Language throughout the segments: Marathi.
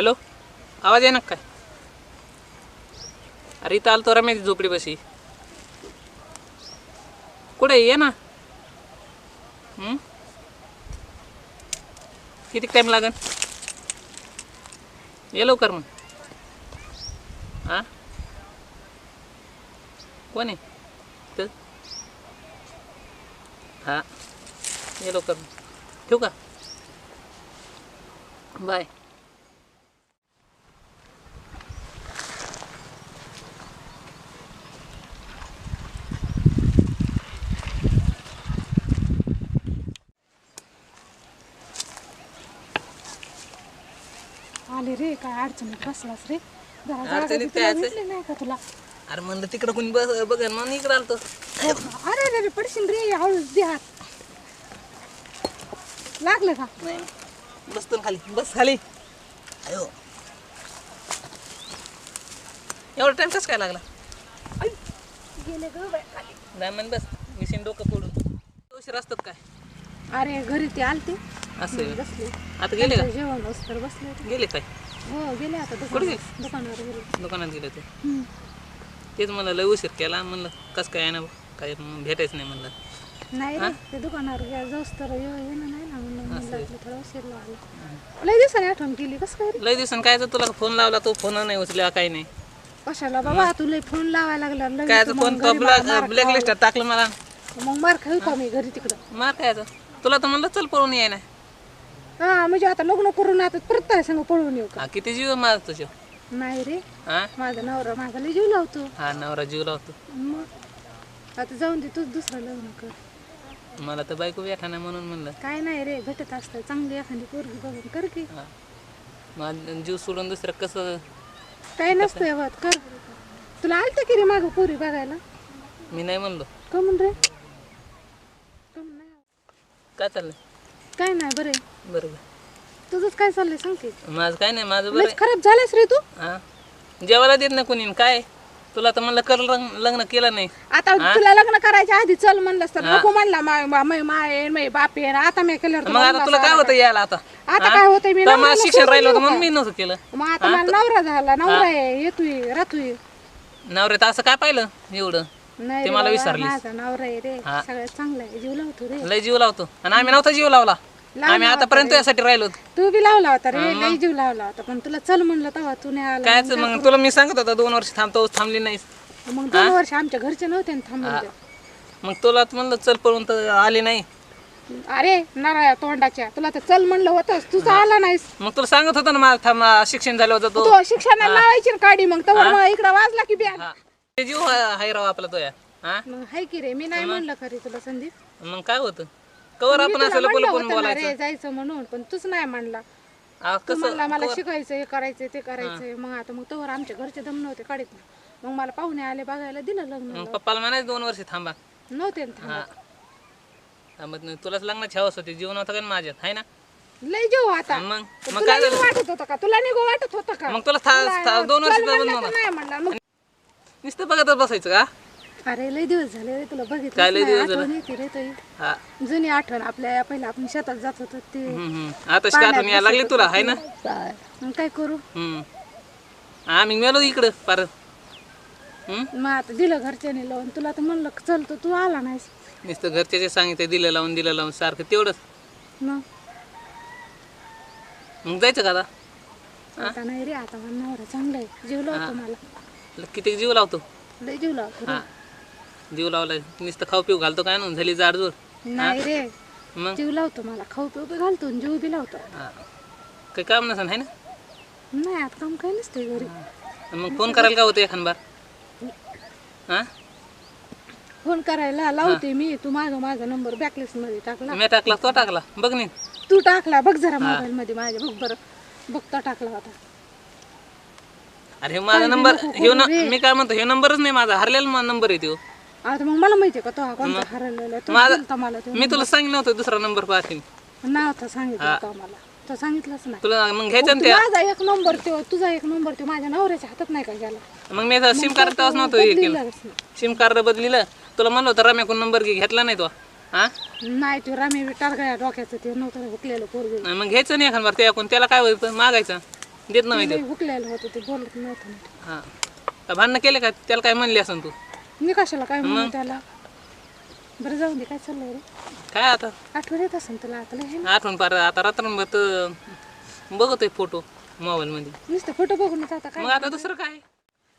हॅलो? आवाज आहे ना काय? अरे इथं आलतो रमेश झोपडी बशी कुठे ये ना. किती टाईम लागन? ये लवकर मग. हा कोण आहे? तर हा. ये लवकर मग. ठेवू का? बाय. आले रे काय अडचणीत बसलास रे? जरा जागा अडचणीत काय? भेटली नाही का तुला? अरे म्हणलं तिकडं कोणी बस बघ म्हणून इकडं आलतो. अरे रे रे पडशील रे हळूच दे हात लागलं का? नाही. बसतो ना खाली बस खाली. अयो. एवढा टाइम कसं काय लागला? गेले ग बाई खाली. नाही म्हण बस मिशीन डोकं फोडून. उशीर असतात काय? अरे घरी ते आलते. असं. आहे. बसले. आता गेले का? जेवण असतं बसले होते. गेले काय? हो गेले आता कुठे दुकानावर दुकानावर गेले दुकानात गेले ते हम्म. तेच म्हणलं लय उशीर केला. म्हणलं कसं काय आहे ना काय मग भेटायचं नाही म्हणलं. नाही रे ते दुकानावर जाऊस तर येऊ येणं नाही ना म्हणून थोडं उशीर लागला लय दिवसाने आठवण केली कसं काय रे? लय दिवसानं काय तर तुला फोन लावला तो फोन नाही उचलला काही नाही. कशाला बाबा तुला फोन लावायला लागला लगेच काय तू फोन मग घरी मार- मार ब्लॅक लिस्टात टाकलं मला. मग मार खाऊ का मी घरी तिकडं? मार काय तुला तर म्हणलं चल पळून ये ना हा म्हणजे आता लग्न करून आता परत ताई संग पळून येऊ का? हा किती जीव मार तुझ्या नाही रे. हा? माझा नवरा माझा लय जीव लावतो. हा नवरा जीव लावतो. मग आता जाऊन दे तूच दुसरं लग्न कर. मला तर बायको भेटा नाही म्हणून म्हणलं. काय नाही रे भेटत असतं. चांगली एखादी पोरगी बघून कर की. हा. जीव सोडून दुसरं कसं काय नसतं यावत कर. तुला आलतं की रे मागं पोरी बघायला? मी नाही म्हणलो. कमून रे. कमून नाही काय चाललंय? काय नाही बरे बरोबर तुझंच काय चाललंय सांग की. माझं काय नाही माझं बरं लयच खराब झालास रे तू. हा? जेवायला देत नाही कोणी काय? तुला तर म्हणलं कर लग्न लग्न केलं नाही. आता तुला लग्न करायच्या आधी चल म्हणलंस तर नको म्हणला माय माय माय माय बाप आहे आता मी केल्यावर मग आता तुला काय होतं यायला आता? आता काय होतंय मी नवऱ्याला शिक्षण राहिलं होतं म्हणून मी नव्हतं केलं? मग आता मला नवरा झाला नवरा आहे येतोय राहतोय नवऱ्यात असं काय पाहिलं एवढं? नाही ते रे मला बाबा, विसरलीस. माझा नवरा आहे रे. हा. सगळ्यात चांगला आहे. जीव लावतो रे. लय जीव लावतो. आणि आम्ही नव्हता जीव लावला. आम्ही आतापर्यंत यासाठी राहिलो होतो. तू बी लावला होता रे. लई जीव लावला होता. पण तुला चल म्हणलं तेव्हा तू नाही आला कायच मग? तुला मी सांगत होता दोन वर्ष थांबतो थांबली नाहीस. मग दोन वर्ष आमच्या घरचे नव्हते ना थांबून मग तुला तर म्हणलं चल पळून तर आली नाही. अरे नाराया तोंडाच्या. तुला तर चल म्हणलं होतंस तुझा आला नाहीस. मग तुला सांगत होतं ना माझं थांब शिक्षण झालं होतं तो तो शिक्षणाला लावायची ना काढी. मग तर मग इकडं वाजला की हा. ते जीव हा- हाय राव आपला तो या. हा? मग हाय की रे मी नाही म्हणलं खरी तुला संदीप. मग काय होतं? कवर आपण तुला असं लपू म्हणलं लपून होतं ना बोलायचं. रे जायचं म्हणून पण तूच नाही म्हणला. तू कसं म्हणला मला शिकायचं हे करायचं ते करायचं मग आता मग तोवर आमच्या घरचे दम नव्हते काढीत ना. मग मला पाहुणे आले बघायला दिलं लग्न मग पप्पाला म्हणायचं दोन वर्ष थांबा. नव्हते ना थांबत. थांबत नाही तुलाच लग्नाची हवस होती. जीवन होतं का माझ्यात? हाय ना? लय जेव आता मग? मग तुला काय झालं? वाटत होतं का? तुला निघू वाटत होतं का? मग तुला था- था- दोन वर्ष म्हणलं तर नाही म्हणला. मग नुसतं बघतच बसायचं का? अरे लय दिवस झाले रे तुला बघितलं काय लय दिवस आठवण येते रे तुझी हा. जुनी आठवण आपल्या पहिला आपण शेतात जात होतो ते हम्म, हम्म. आता आठवण यायला लागली तुला हाय ना? मग काय करू? हम्म. आम्ही मेलो इकडं पार हम्म? मग आता दिलं घरच्याने लावून. तुला तर म्हणलं चल तर तू आला नाहीस. नुसतं घरच्याचे सांगितलं दिलं लावून दिलं लावून सारखं तेवढंच. मग? मग जायचं का आता? आता नाही रे आता मला नवरा चांगला आहे. जीव लावतो मला. किती जीव लावतो? लय जीव लावतो रे. हा. जीव लावलाय. नुसतं खाऊ पिऊ घालतो काय झाली जाडजूड नाही रे. मग? जीव लावतो मला. खाऊ पिऊ बी घालतो आणि जीव बी लावतो. हा. काही काम आहे ना? नाही आता काम काही नसते घरी. मग फ़ोन करायला का होतं एखाद बार? हा? फ़ोन करायला लावते मी. तू माझा माझा नंबर बॅकलिस्ट मध्ये टाकला. मी टाकला तो टाकला. बघ नी तू टाकला. बघ जरा मोबाईल मध्ये माझ्या बघ बरं. बघता टाकला होता. अरे हे माझा नंबर न मी काय म्हणतो हे नंबरच नाही माझा. हरलेला नंबर आहे तो आता मग मला माहितीये का तो हा कोणता हरवलेला आहे? तो माझा- दिलता मला तो. मी तुला सांगितलं होतं दुसरा नंबर पाहतील नाव तर सांगितलं तो सांगितलंच नाही. तुला मग घ्यायचं ना माझा एक नंबर तो तुझा एक नंबर तो माझ्या नवऱ्याच्या हातात नाही का गेला? मग मी सिम कार्ड तेव्हाच नव्हतं हे केलं. सिम कार्ड बदलिलं. तुला म्हणलं होतं रम्याकडून नंबर घे घेतला नाही तो. हा? नाही तो रामी टारगळ्या डोक्याचं ते नव्हतं हुकलेलं पोरग. मग घ्यायचं नाही एखाद बार त्याकडून त्याला काय होतं मागायचं. देत नाही लई हुकलेलं होतं ते बोलत नव्हतं नीट. हा. का भांडणं केले का? त्याला काय म्हणली असं तू? मी कशाला काय म्हणू त्याला? बरं जाऊन दे काय चाललंय रे? काय आता? आठवण येत असेल तुला आता लय हे ना. आठवण पार आता रात्रभर तर बघतोय फोटो मोबाईल मध्ये नुसतं फोटो बघून आता काय मग आता दुसरं काय?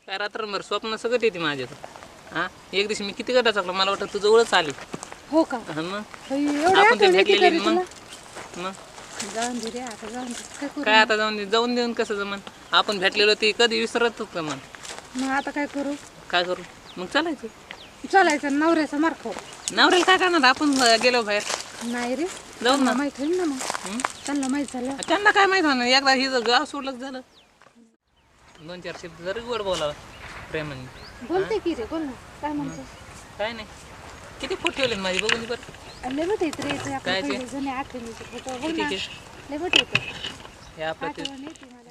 काय रात्रभर स्वप्न सगळं येते माझ्या हा? एक दिवशी मी किती गटा चाकलं मला वाटतं तू जवळच आली. हो का? हा मग? होय, एवढी आपण ते आठवण येते भेटलेली तरी मग? तुला? मग? जाऊन दे रे आता जाऊन दे. काय करू? काय आता जाऊन दे जाऊन देऊन कसं जमन? आपण भेटलेलो ते कधी विसरत का मन. मग आता काय करू? काय करू? मग चालायचं. चालायचं नवऱ्याचा मार खाऊ नवऱ्याला काय करणार? आपण गेलो बाहेर. नाही रे जाऊ ना. त्यांना माहीत होईल ना मग. हं? त्यांना माहीत झालं. त्यांना काय माहीत होणार? एकदा ही जर गाव सोडलं झालं. दोन चार शब्द जरी गोड बोलावा प्रेमाने. बोलते की रे बोल ना. काय म्हणतो काय नाही. किती फोट ठेवले माझी बघून बरं लय मोठे येत रे ते आपल्या काय ते? पहिले जुने आठवणीचे फोटो बघ किती ना ते? लय मोठे येतं हे आपलं ते आठवण येते मला.